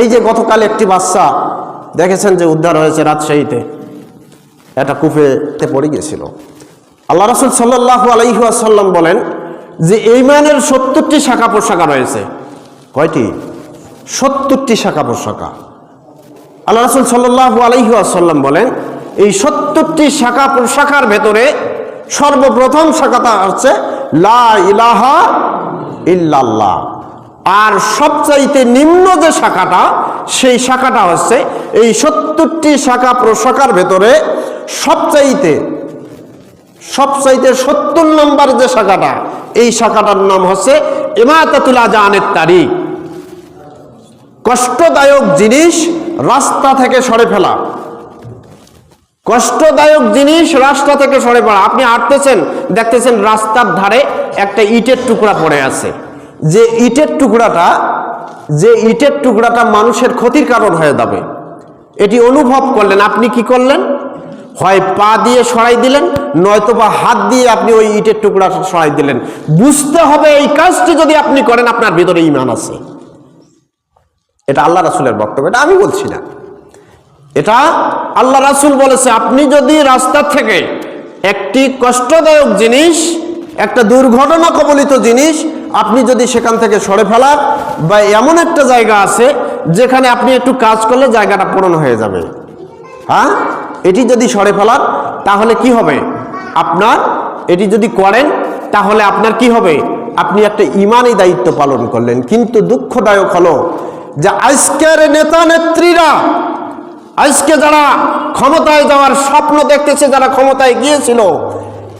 এই যে গতকাল একটি বাচ্চা দেখেছেন যে উদ্ধার হয়েছে রাজশাহীতে। একটা কূপেতে পড়ে গিয়েছিল। আল্লাহ রাসুল সাল্লাহ আলাইহাসাল্লাম বলেন যে এই ইমানের সত্তরটি শাখা প্রশাখা রয়েছে। কয়টি? সত্তরটি শাখা প্রশাখা। আল্লাহ রাসুল সাল্লাহ আলাইহাসাল্লাম বলেন, এই সত্তরটি শাখা প্রশাখার ভেতরে সর্বপ্রথম শাখাটা হচ্ছে লা ইলাহা ইল্লাল্লাহ। আর সবচাইতে নিম্ন যে শাখাটা, সেই শাখাটা হচ্ছে এই সত্তরটি শাখা প্রশাখার ভেতরে সবচাইতে সবচাইতে সত্তর নম্বর যে শাখাটা, এই শাখাটার নাম হচ্ছে ইমাতাতুল আজানের তারিখ। কষ্টদায়ক জিনিস রাস্তা থেকে সরে ফেলা। কষ্টদায়ক জিনিস রাস্তা থেকে সরে পড়া। আপনি হাঁটতেছেন, দেখতেছেন রাস্তার ধারে একটা ইটের টুকরা পড়ে আছে। যে ইটের টুকরাটা, যে ইটের টুকরাটা মানুষের ক্ষতির কারণ হয়ে যাবে। এটি অনুভব করলেন, আপনি কি করলেন? হয় পা দিয়ে সরাই দিলেন, নয়তো বা হাত দিয়ে আপনি ওই ইটের টুকরা সরাই দিলেন। বুঝতে হবে এই কাজটি যদি আপনি করেন, আপনার ভিতরে ইমান আছে। এটা আল্লাহ রাসুলের বক্তব্য, এটা আমি বলছি না। এটা আল্লাহ রাসুল বলেছে, আপনি যদি রাস্তা থেকে একটি কষ্টদায়ক জিনিস, একটা দুর্ঘটনা কবলিত জিনিস আপনি যদি সেখান থেকে সরে ফেলার বা এমন একটা জায়গা আছে যেখানে আপনি একটু কাজ করলে জায়গাটা পূরণ হয়ে যাবে। হ্যাঁ? এটি যদি সরে ফেলার, তাহলে কি হবে? আপনার এটি যদি করেন, তাহলে আপনার কি হবে? আপনি একটা ইমানই দায়িত্ব পালন করলেন। কিন্তু দুঃখদায়ক হলো যে আজকের নেতা নেত্রীরা, আজকে যারা ক্ষমতায় যাওয়ার স্বপ্ন দেখতেছে, যারা ক্ষমতায় গিয়েছিল,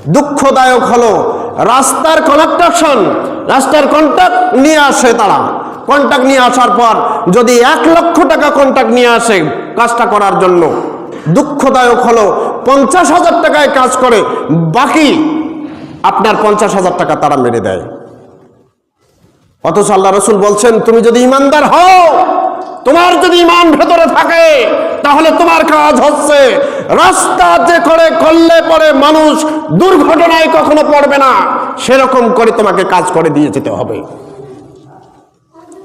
দুঃখদায়ক হলো রাস্তার কনস্ট্রাকশন রাস্তার কন্ট্রাক্ট নিয়ে আসে তারা। কন্ট্রাক্ট নিয়ে আসার পর যদি এক লক্ষ টাকা কন্ট্রাক্ট নিয়ে আসে কাজটা করার জন্য, দুঃখদায়ক হলো পঞ্চাশ হাজার টাকায় কাজ করে, বাকি আপনার পঞ্চাশ হাজার টাকা তারা মেরে দেয়। অথচ আল্লাহ রসুল বলছেন, তুমি যদি ইমানদার হও, তোমার যদি ইমান ভেতরে থাকে, তাহলে তোমার কাজ হচ্ছে রাস্তা যে করে করলে পরে মানুষ দুর্ঘটনায় কখনো পড়বে না। সেরকম করে তোমাকে কাজ করে দিয়ে যেতে হবে।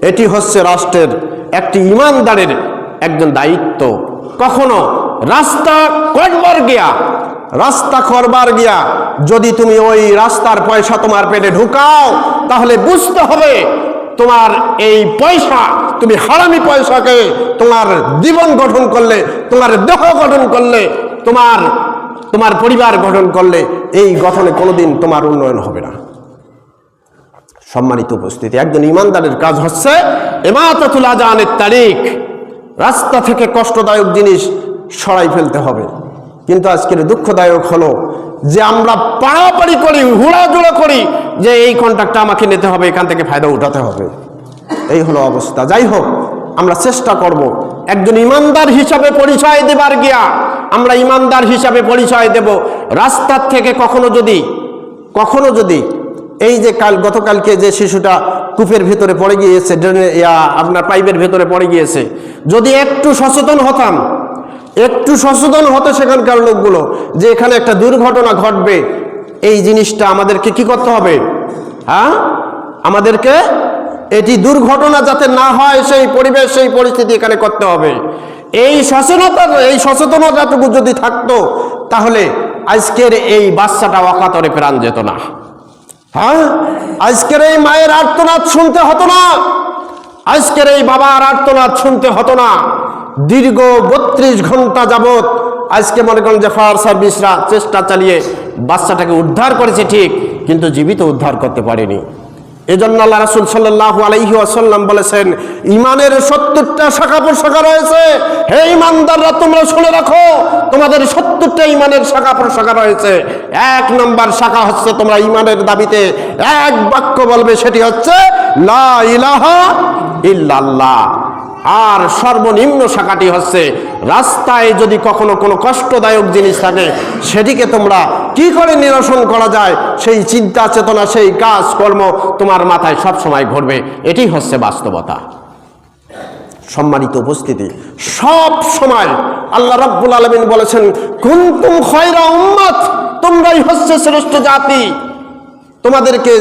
এটি হচ্ছে রাষ্ট্রের একটি ইমানদারের একজন দায়িত্ব। কখনো রাস্তা করবার গিয়া, রাস্তা করবার গিয়া যদি তুমি ওই রাস্তার পয়সা তোমার পেটে ঢুকাও, তাহলে বুঝতে হবে তোমার এই পয়সা, তুমি হারামি পয়সাকে তোমার জীবন গঠন করলে, তোমার দেহ গঠন করলে, তোমার তোমার পরিবার গঠন করলে এই গঠনে কোনোদিন তোমার উন্নয়ন হবে না। সম্মানিত উপস্থিতি, একজন ইমানদারের কাজ হচ্ছে এমাতাতুল আজানের তারিখ। রাস্তা থেকে কষ্টদায়ক জিনিস সরাই ফেলতে হবে। কিন্তু আজকের দুঃখদায়ক হলো যে আমরা পাড়াপাড়ি করি হুড়াজুড়ো করি যে এই কন্ট্রাক্টটা আমাকে নিতে হবে, এখান থেকে ফায়দা উঠাতে হবে। এই হলো অবস্থা। যাই হোক, আমরা চেষ্টা করব একজন ইমানদার হিসাবে পরিচয় দেবার গিয়া আমরা ইমানদার হিসাবে পরিচয় দেব। রাস্তার থেকে কখনো যদি কখনো যদি, এই যে কাল, গতকালকে যে শিশুটা কূপের ভেতরে পড়ে গিয়েছে, ড্রেনে আপনার পাইপের ভেতরে পড়ে গিয়েছে, যদি একটু সচেতন হতাম, একটু সচেতন হতো সেখানকার লোকগুলো যে এখানে একটা দুর্ঘটনা ঘটবে, এই জিনিসটা আমাদেরকে কি করতে হবে? হ্যাঁ? আমাদেরকে এটি দুর্ঘটনা যাতে না হয়, সেই পরিবেশ, সেই পরিস্থিতি এখানে করতে হবে। এই সচেতনতা, এই সচেতনতাটুকু যদি থাকতো, তাহলে আজকের এই বাচ্চাটা অকাতরে প্রাণ যেত না। হ্যাঁ? আজকের এই মায়ের আর্তনাদ শুনতে হতো না। আজকের এই বাবার আর্তনাদ শুনতে হতো না। দীর্ঘ বত্রিশ ঘণ্টা যাবত আজকে মনে করেন যে ফায়ার সার্ভিসরা চেষ্টা চালিয়ে বাচ্চাটাকে উদ্ধার করেছে ঠিক, কিন্তু জীবিত উদ্ধার করতে পারেনি। এজন্য আল্লাহ রাসুল সাল্লাহ আলাইহি আসাল্লাম বলেছেন ইমানের সত্তরটা শাখা প্রশাখা রয়েছে। হে ইমানদাররা তোমরা শুনে রাখো, তোমাদের সত্তরটা ইমানের শাখা প্রশাখা রয়েছে। এক নম্বর শাখা হচ্ছে তোমরা ইমানের দাবিতে এক বাক্য বলবে, সেটি হচ্ছে, লা ইলাহা ইল্লাল্লাহ। আর সর্বনিম্ন শাখাটি হচ্ছে, রাস্তায় যদি কখনো কোনো কষ্টদায়ক জিনিস থাকে, সেটিকে তোমরা কি করে নিরসন করা যায়? সেই চিন্তা, চেতনা, সেই কাজ, কর্ম তোমার মাথায় সব সময় ঘটবে এটি হচ্ছে বাস্তবতা। সম্মানিত উপস্থিতি, সব সময় আল্লাহ রাব্বুল আলমিন বলেছেন, কুন্তুম খয়রা উম্মত তোমরাই হচ্ছে শ্রেষ্ঠ জাতি। তোমাদেরকে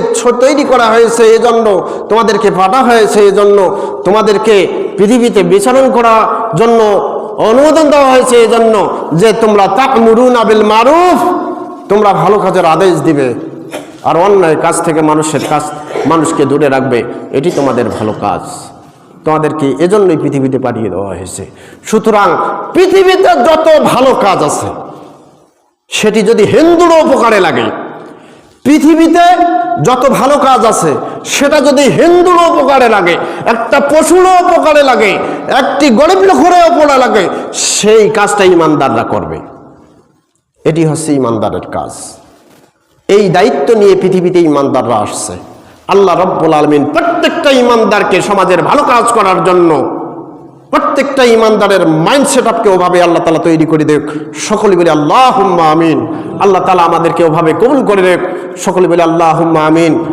তৈরি করা হয়েছে এজন্য, তোমাদেরকে পাঠা হয়েছে এজন্য, তোমাদেরকে পৃথিবীতে বিচরণ করার জন্য অনুমোদন দেওয়া হয়েছে এজন্য যে তোমরা তাকমুরুন আবিল মারুফ, তোমরা ভালো কাজের আদেশ দিবে আর অন্যায় কাজ থেকে মানুষের কাজ মানুষকে দূরে রাখবে। এটি তোমাদের ভালো কাজ। তোমাদেরকে এজন্যই পৃথিবীতে পাঠিয়ে দেওয়া হয়েছে। সুতরাং পৃথিবীতে যত ভালো কাজ আছে, সেটি যদি হিন্দুরও উপকারে লাগে পৃথিবীতে যত ভালো কাজ আছে, সেটা যদি হিন্দুর উপকারে লাগে, একটা পশুরও উপকারে লাগে, একটি গরিব লোকেরও উপকারে লাগে, সেই কাজটা ইমানদাররা করবে। এটি হচ্ছে ইমানদারের কাজ। এই দায়িত্ব নিয়ে পৃথিবীতে ইমানদাররা আসছে। আল্লাহ রব্বুল আলমিন প্রত্যেকটা ইমানদারকে সমাজের ভালো কাজ করার জন্য প্রত্যেকটা ইমানদারের মাইন্ড সেট আপকে ওভাবে আল্লাহ তালা তৈরি করে দেখ। সকলে বলে আল্লাহ আমিন। আল্লাহ তালা আমাদেরকে ওভাবে কবুল করে দেখ। সকলে বলে আল্লাহ আমিন।